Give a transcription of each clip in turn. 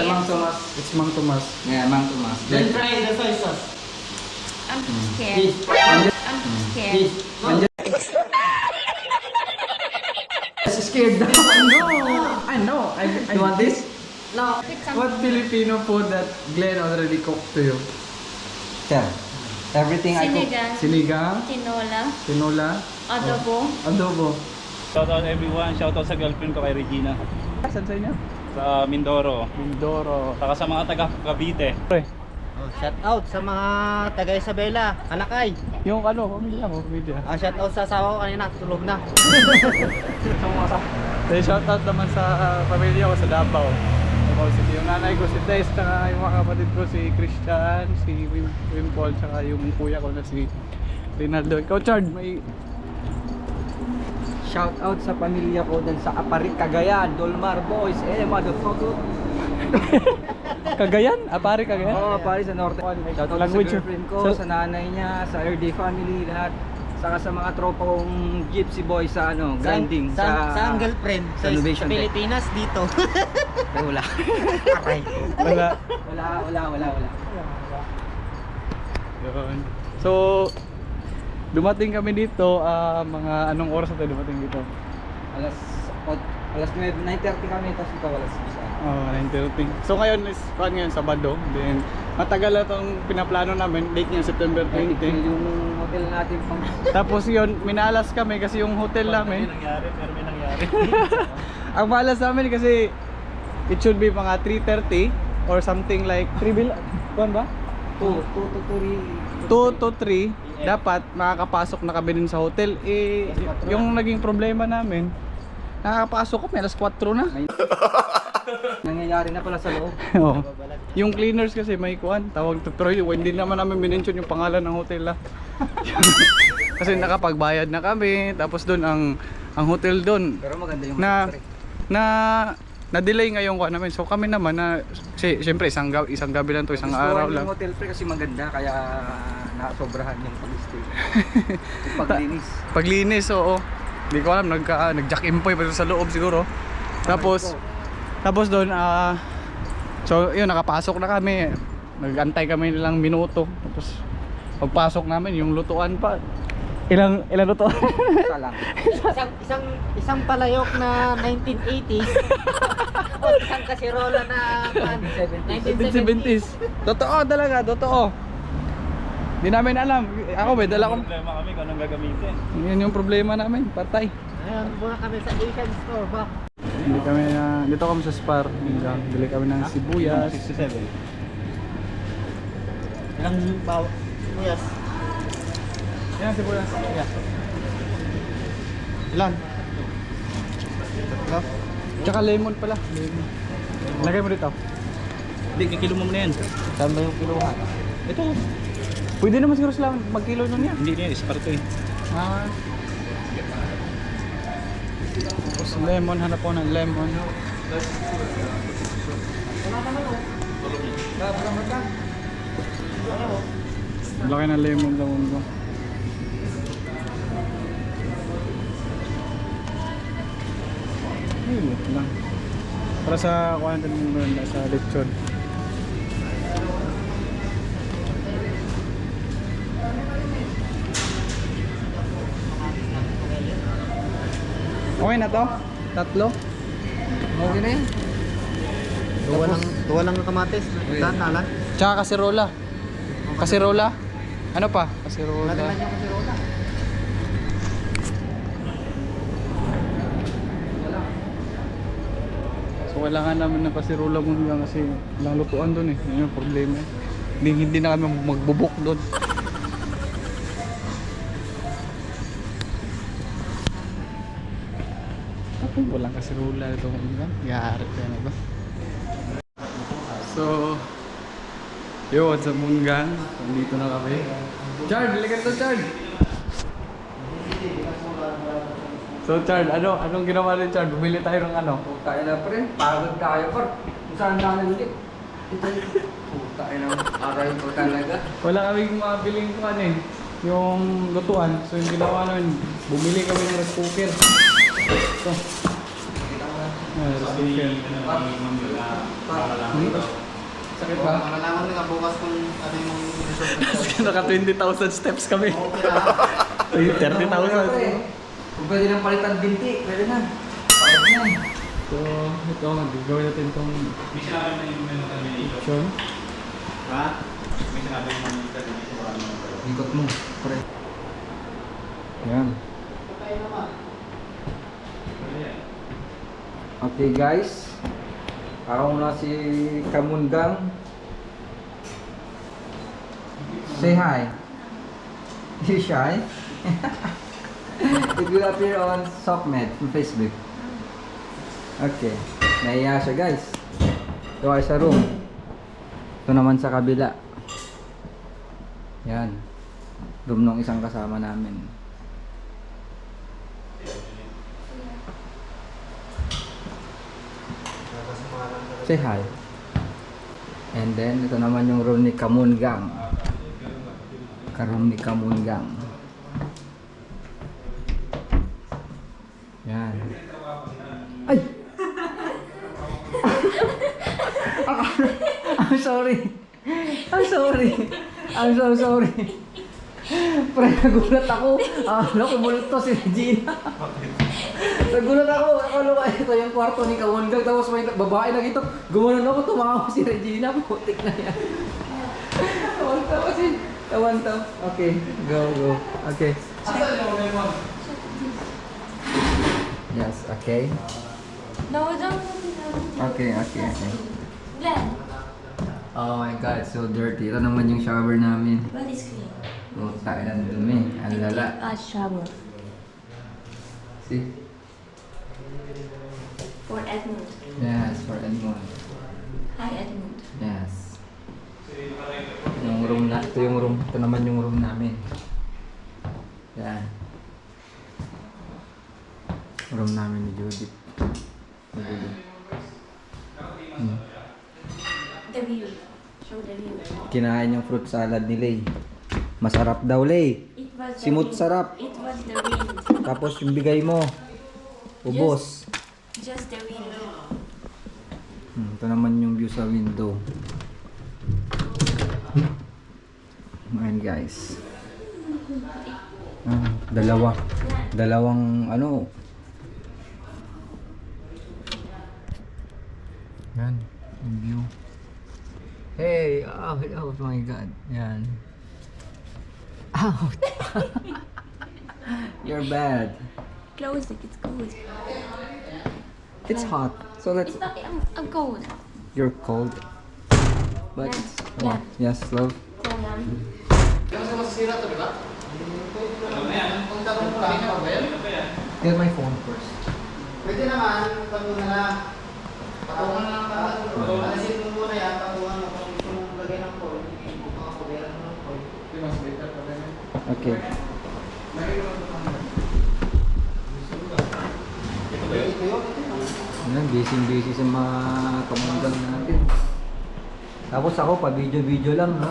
It's a Mang Tomas. It's Mang Tomas. Yeah, Mang Tomas. Then try the soy sauce. I'm scared. This. I'm scared. This. Yes, scared daw. no! I know. I, I You want this? No. What Filipino food that Glenn already cooked to you? Sir, everything I cook. Sinigang, Sinigang, tinola, tinola, adobo. adobo. Shoutout everyone, shoutout sa girlfriend ko kay Regina Saan sa inyo? Sa Mindoro. Mindoro. Saka sa mga taga Cavite. Oh, shout out sa mga taga Isabela, Alakay. Yung ano, pamilya mo, pamilya. Ah, shout out sa asawa ko kanina, tulog na. Then shoutout naman sa uh, pamilya ko sa Davao. Davao City. Yung nanay ko si Tess, tsaka yung mga kapatid ko si Christian, si Wim, Wim Paul, tsaka yung kuya ko na si Rinaldo. Ikaw, Chard, may... Shout out sa pamilya ko dun sa Aparit, Cagayan, Dolmar Boys, eh, motherfucker. Cagayan? Apari Cagayan? Oo, oh, pare sa Norte. Shout out Language sa girlfriend ko, yun. sa nanay niya, sa RD family, lahat. Saka sa mga tropa kong gypsy boy sa ano, grinding. sa, sa, ang girlfriend sa sa, Innovation sa Tech. Pilipinas dito. Ay, wala. Aray. Wala. wala, wala, wala, wala. Yun. So, dumating kami dito, ah, mga anong oras tayo dumating dito? Alas, o- alas 9, 9.30 kami, tapos ikaw alas 6. Oh, 9.30. So ngayon is, paano ngayon, Sabado. Then, matagal na itong pinaplano namin, date niya September 20. Yung hotel natin pang... Tapos yun, minalas kami kasi yung hotel namin, nangyari, pero may nangyari. ang malas namin kasi it should be mga 3.30 or something like 3 bil... Kuan ba? 2, 2 to 2 to 3, dapat makakapasok na kami din sa hotel. Eh, yung naging problema namin, nakakapasok kami alas 4 na. 3. Nangyayari na pala sa loob. Oo. Yung cleaners kasi may kuan, tawag to pero yun, hindi naman namin minention yung pangalan ng hotel ah. kasi nakapagbayad na kami, tapos doon ang ang hotel doon Pero maganda yung na na na-delay nga yung kuan namin. So kami naman na si, syempre isang gabi, isang gabi lang to, isang Gusto araw ko lang. Yung hotel pre kasi maganda kaya nasobrahan yung pag-stay. yung paglinis. Paglinis, oo. Hindi ko alam, nagka, nag-jack impoy pa sa loob siguro. Tapos, tapos doon, ah, so yun, nakapasok na kami. Nagantay kami nilang minuto. Tapos, pagpasok namin, yung lutuan pa. Ilang, ilang lutuan? Isa lang. isang, isang, isang palayok na 1980s. o isang kasirola na pan, 1970s. 70s. Totoo talaga, totoo. Hindi namin alam. Ako may dala kong... problema kami kung anong gagamitin. Yan yung problema namin, patay. Ngayon, muna kami sa Asian store ba? Hindi kami na, dito kami sa Spar. Bili kami ng sibuyas. 67. Ilang baw? Yes. Yan, sibuyas. Ilan? Tsaka lemon pala. Lemon. Lagay mo dito. Hindi, kikilo mo muna yan. Saan ba yung kiluhan? Ito, Pwede naman siguro sila magkilo nun yan. hindi niya, isparto eh. Ah. Tapos lemon, hanap ko ng lemon. Laki ng lemon daw ko. Para sa kuhan din mo sa lechon. Okay na to? Tatlo? Okay na yun. Tuwa lang, tuwa lang ng kamatis. Saan nalan? Tsaka kasirola. Kasirola? Ano pa? Kasirola. Kasirola. Kailangan namin ng kasirola muna kasi walang lutuan doon eh. Yun yung problema eh. Hindi, hindi na kami magbubuk doon. Ako walang kasirola ito. Yari ka na ba? So, yo, what's up Munggan? Nandito na kami. Chard, balikan to Chard! So Chard, ano, anong ginawa ni Chard? Bumili tayo ng ano? Puta na pre. Pagod tayo par. Kung saan namin ulit. Ito. Puta na. Aray ko talaga. Wala kaming mabiling kung ano eh, yung lutuan. So yung ginawa namin, bumili kami ng rice cooker. Ito. Sakit ba? Malalaman nila bukas kung ano yung result. Naka 20,000 steps kami. 30,000. Kung pwede nang palitan binti, pwede na. Pwede na. So, ito, gagawin natin itong May sinabi na yung menu termination. action. Ha? May sinabi yung menu termination. Baka naman. Ikot mo. Pre. Yan. Okay guys. Ako na si Kamungang. Say hi. You shy? It will appear on SockMed on Facebook. Okay. Naiya siya guys. Ito ay sa room. Ito naman sa kabila. Yan. Room ng isang kasama namin. Say hi. And then, ito naman yung room ni Kamungang. Karoon ni Kamungang. Yan. Ay! I'm sorry. I'm sorry. I'm so sorry. Pre, nagulat ako. Akala ko multo si Regina. Nagulat ako. Akala ko ito yung kwarto ni Kamundag. Tapos may babae na ito. Gumanon ako. Tumawa si Regina. Putik na yan. Tawan tawa kasi. Tawan tawa. Okay. Go, go. Okay. Yes, okay. No, don't. Okay, okay, okay. Glenn, Oh my god, so dirty. Ito naman yung shower namin. what is clean? Puta, ilan dumi. Ang lala. A shower See? for Edmund. Yes, for Edmond. Hi, Edmund. Yes. Yung room na, ito yung room, ito naman yung room namin. Yan. Room namin ni Judith. Ni Judith. Hmm. The view. Kinain yung fruit salad ni Lay. Masarap daw, Lay. Simut sarap. It was the wind. Tapos yung bigay mo, ubos. Just the wind. Hmm, ito naman yung view sa window. Ayan guys. Ah, dalawa. Dalawang ano. My god. Yan. Out. You're bad. Close it. It's cold. It's hot. So let's It's not. I'm, I'm cold. You're cold. But Yeah. oh, yes, love. Get my phone first. Pwede naman, pag na lang. Patungan na lang tayo. Alisin mo muna yan, patungan mo Okay. Ayan, busy busy sa mga kamanggang natin. Tapos ako, pa video-video lang, no?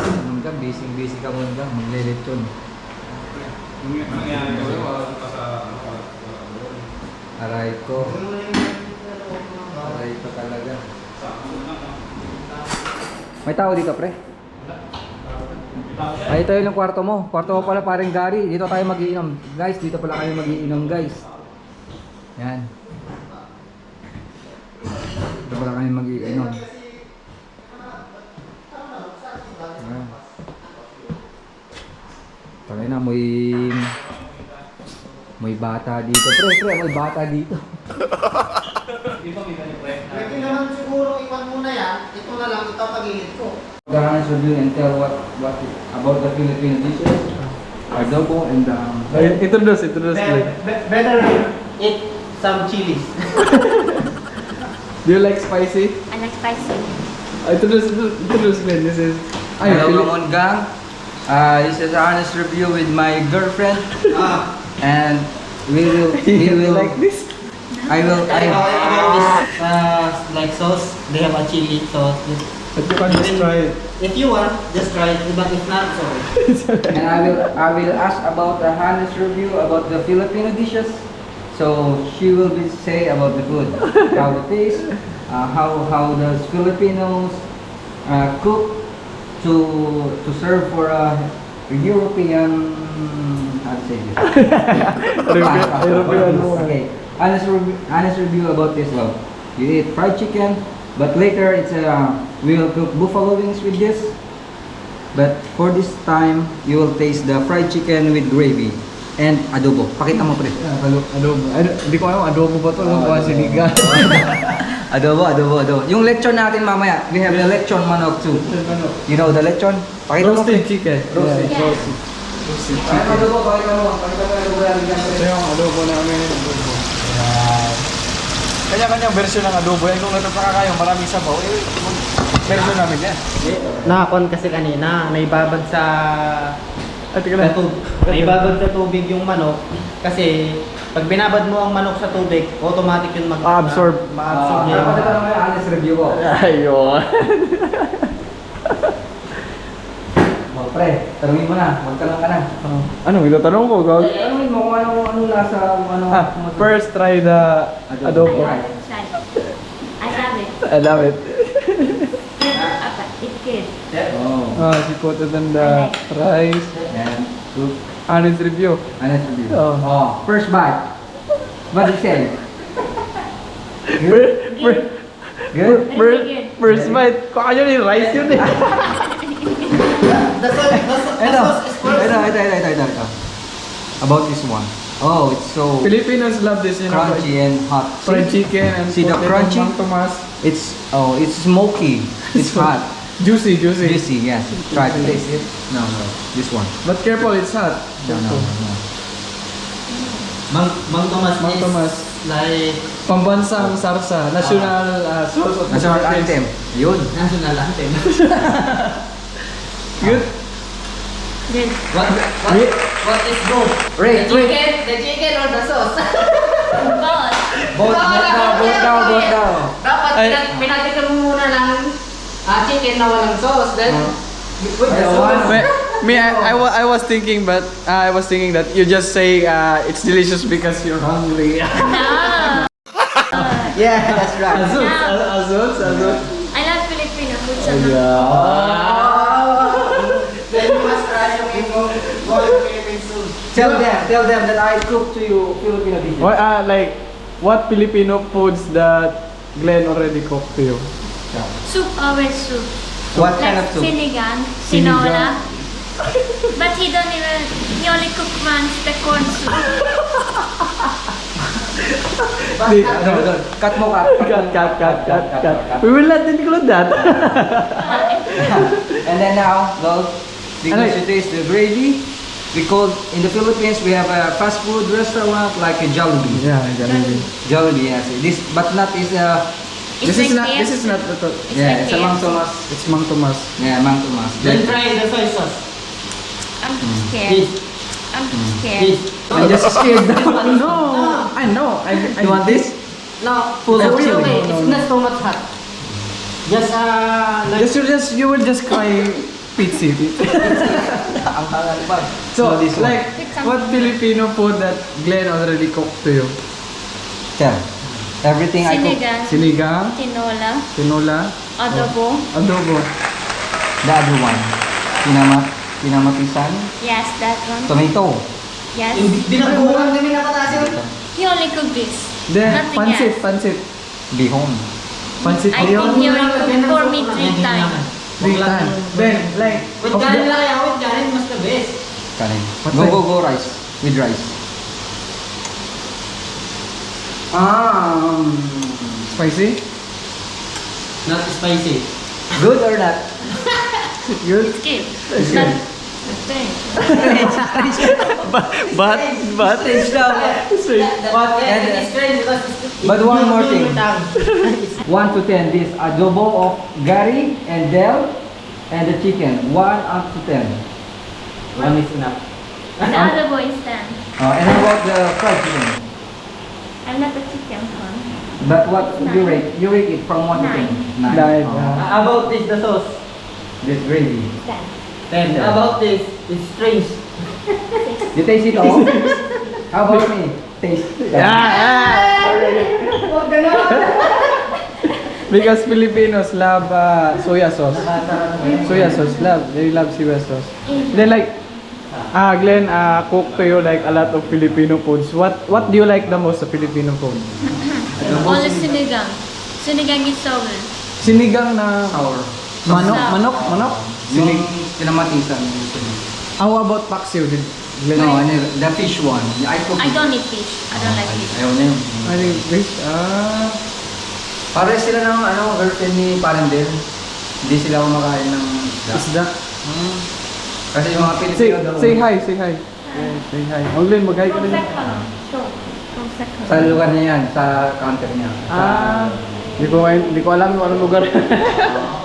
Kamanggang, busy busy kamanggang, magle-lechon. Aray ko. Aray ko talaga. May tao dito, pre? Ay, ito yung kwarto mo. Kwarto mo pala paring Gary. Dito tayo magiinom. Guys, dito pala kayo magiinom, guys. Yan. Dito pala kayo magiinom. Yan. Tangay na, may... May bata dito. Pre, pre, may bata dito. Pwede naman siguro iwan muna yan. Ito na lang, ito pagilid ko. Garang review and tell what what about the Philippine dishes. Adobo and um, Ay, introduce, introduce. Glenn. better eat some chilies. Do you like spicy? I like spicy. Uh, introduce, introduce Glenn. This is... Ay, Hello, Pili- Ramon Gang. Uh, this is honest review with my girlfriend, ah. and we will we will like this? I will I this uh, like sauce. They have a chili sauce. But you can just try it. If you want, just try it. But if not, sorry. and I will I will ask about the honest review about the Filipino dishes, So she will be say about the food, how it tastes, uh, how how the Filipinos uh, cook to to serve for a European how to say this? European. Okay, honest review, honest review about this one. You eat fried chicken, but later it's uh, we will cook buffalo wings with this. But for this time, you will taste the fried chicken with gravy and adobo. Pakita mo pre. Adobo. Adobo. Ad- Hindi ko alam, adobo ba ito? Ano ba sinigang? Adobo, adobo, adobo. Yung lechon natin mamaya, we have the lechon manok too. You know the lechon? Pakita mo Roasted pre. chicken. Roasted. Yeah, roasted. Roasted mo chicken. adobo, pakita mo. Pakita mo adobo. Ito yung adobo namin. Kanya-kanyang version ng adobo yan. Kung ito pa kayo, maraming sabaw. Eh, version namin yan. Nakakon kasi kanina, naibabad sa At tika sa lang. tubig. Naibabad sa tubig yung manok kasi pag binabad mo ang manok sa tubig, automatic yun mag Ah-absorb. ma-absorb Ah, niya. yung- Pakita mo yung honest review ko. Ayun. Oh, pre, tanungin mo na. Magtanong ka na. Ano, itatanong ko, Gog? Tanungin mo kung ano, ano lasa, kung ano. Ah, ano- first try the adobo. I love it. I love it. It's good. Oh. Ah, she put it in the rice. Yan. Good. Honest review. Honest review. Oh. Oh, first bite. What do you say? Fir- fir- Good? First, first bite. Kaya yung rice yun eh. Sauce, the sauce, the Ito. is first. Ito, ito, ito, ito, ito, ito. About this one. Oh, it's so Filipinos love this, you know. crunchy and hot. Fried chicken and See the potato crunchy? Mang Tomas. It's, oh, it's smoky. It's hot. Juicy, juicy. Juicy, yes. Try to taste it. No, no. This one. But careful, it's hot. No, no, no. Mang, Mang Tomas Mang is Tomas. like Pambansang sarsa. National uh, sauce of National Philippines. anthem. Yun. national anthem. Good. Good. what, what, Wait. what is good? Rate, the chicken, the chicken or the sauce? Both. Both, both down, both down, both down. Dapat Ay. pinag- pinatikim mo muna lang ah, chicken na walang sauce. Then, Oh. with the Ay, sauce. Me, me I, I, wa- I was thinking, but uh, I was thinking that you just say uh, it's delicious because you're hungry. No. Yeah, that's right. Azul, azul, azul. I love Filipino food so much. Tell them, tell them that I cook to you Filipino dishes. What, uh, like, what Filipino foods that Glenn already cooked to you? Soup, always soup. What kind like of soup? sinigang, tinola. but he don't even, he only cook once the corn soup. Di, No, no, cut mo cut. cut, cut, cut, cut, cut. We will not include that. And then now, well, because you taste the gravy, we call, in the Philippines, we have a fast food restaurant like a Jollibee. yeah, Jollibee. Jollibee, yes. This, but not is uh, a, This It's is like not, this is not, ito. It's yeah, like it's a Mang Tomas. It's Mang Tomas. Yeah, Mang Tomas. Then try the soy sauce. I'm too mm. scared. This, I'm too mm. scared. this. Oh. I'm just scared now. No, I know. I, I You want this? No, Full it's of chili. okay. No, It's no, not so much hot. Just uh, like Just you just you will just cry pizza. Ang hangal pa. So this one. like what Filipino food that Glenn already cooked to you? Tell. Everything I cook. Sinigang, Sinigang, tinola, tinola, adobo. adobo. The other one. Pinamat, pinamatisan. Yes, that one. Tomato. Yes. Binabuhan kami na pataas yun. He only cook this. Then Nothing pancit, else. pancit. Bihon. Pancit I think bihon. he only cook for me three times. Three times. Then like With of kanin the- lang kaya, with kanin mas the best. Kanin. Go, go, go rice. With rice. Ah, um, spicy. Not spicy. Good or not? Good. Skip. It's But, good. Strange. But but but Strange daw. But And, it is strange because But one more thing. 1 to 10, this adobo of Gary and Del and the chicken. 1 up to 10. One is enough. The other boy is ten. Uh, and how about the fried chicken? I'm not a chicken fan. But what you rate? You rate it from 1 to 10? Nine. Nine, Oh. yeah. Uh, about this, the sauce. This gravy. Ten. Then Yeah. about this, it's strange. You taste it all? how about me? Taste. Yeah! Huwag! Because Filipinos love uh, soya sauce. Soya sauce, love. They love soya sauce. Then like, ah Glenn, uh, cook to you like a lot of Filipino foods. What what do you like the most sa Filipino food? Only sinigang. Sinigang is so good. Sinigang na Sour. manok, manok, manok. Sinig, sinamatisan. How about paksiw? Did? No, ano, the fish one. I cook I don't eat fish. I don't like fish. Ayaw na yun. I think fish. Ah. Pare sila ng ano, girlfriend ni Parandel. Hindi sila kumakain ng isda. Isda. Hmm. Kasi yung mga Say, Pilipino daw. say hi, say hi. Yeah, say hi. Oh, Glenn, mag-hi ka rin. Sa lugar niya yan, sa counter niya. Ah, hindi ko, hindi ko alam kung anong lugar.